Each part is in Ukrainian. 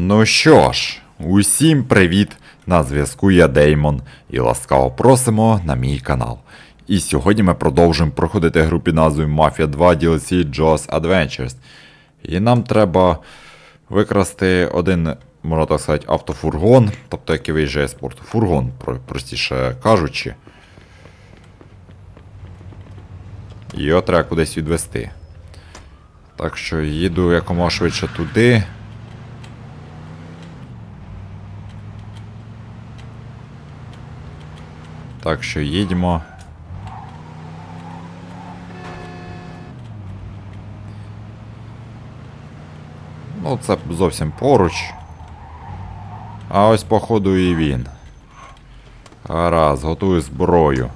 Ну що ж, усім привіт! На зв'язку я Деймон і ласкаво просимо на мій канал. І сьогодні ми продовжуємо проходити гру під назвою Mafia 2 DLC Jaws Adventures. І нам треба викрасти один, можна так сказати, автофургон, тобто який виїжджає з порту. Фургон, простіше кажучи. Його треба кудись відвести. Так що їду якомога швидше туди. Так що їдьмо. Ну, це зовсім поруч. А ось, походу, і він. Гаразд, готую зброю.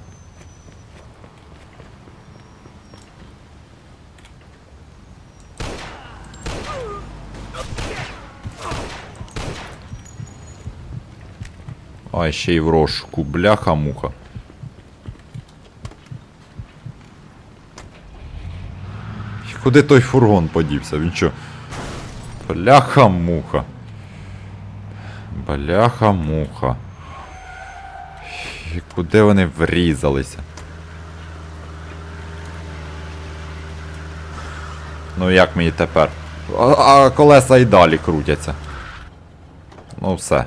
А ще й в розшуку, бляха-муха. Куди той фургон подівся? Він що? Бляха-муха. Бляха-муха. Куди вони врізалися? Ну як мені тепер? А, а колеса і далі крутяться. Ну все.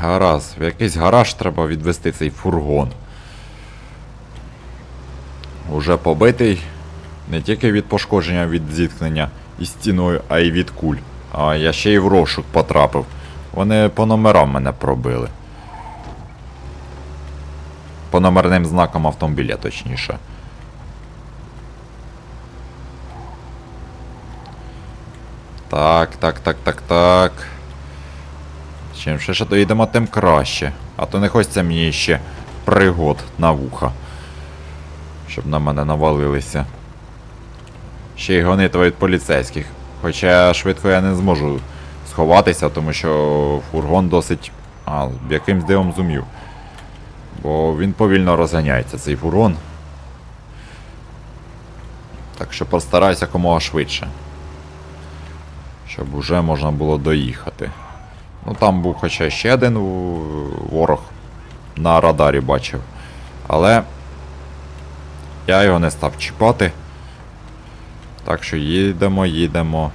Гаразд, в якийсь гараж треба відвести цей фургон. Уже побитий не тільки від пошкодження від зіткнення із стіною, а й від куль. А я ще й в розшук потрапив. Вони по номерам мене пробили. По номерним знакам автомобіля, точніше. Так, так, так, так, так. Чим швидше доїдемо, тим краще. А то не хочеться мені ще пригод на вуха. Щоб на мене навалилися. Ще й гонитва від поліцейських. Хоча швидко я не зможу сховатися, тому що фургон досить. А, якимсь дивом зумів. Бо він повільно розганяється, цей фургон. Так що постараюся якомога швидше. Щоб уже можна було доїхати. Ну там був хоча ще один ворог на радарі бачив. Але я його не став чіпати. Так що їдемо, їдемо.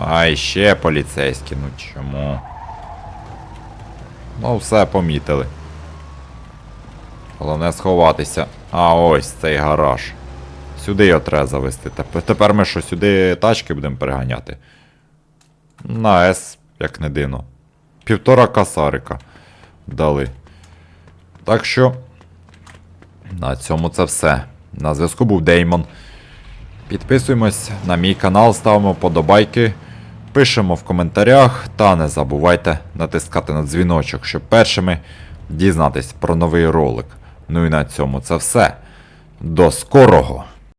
Ай, ще поліцейські, ну чому? Ну, все помітили. Головне сховатися. А ось цей гараж. Сюди його треба завести. Тепер ми що, сюди тачки будемо переганяти? На С, як не дивно. Півтора касарика дали. Так що. На цьому це все. На зв'язку був Деймон. Підписуємось на мій канал, ставимо подобайки, пишемо в коментарях та не забувайте натискати на дзвіночок, щоб першими дізнатись про новий ролик. Ну і на цьому це все. До скорого!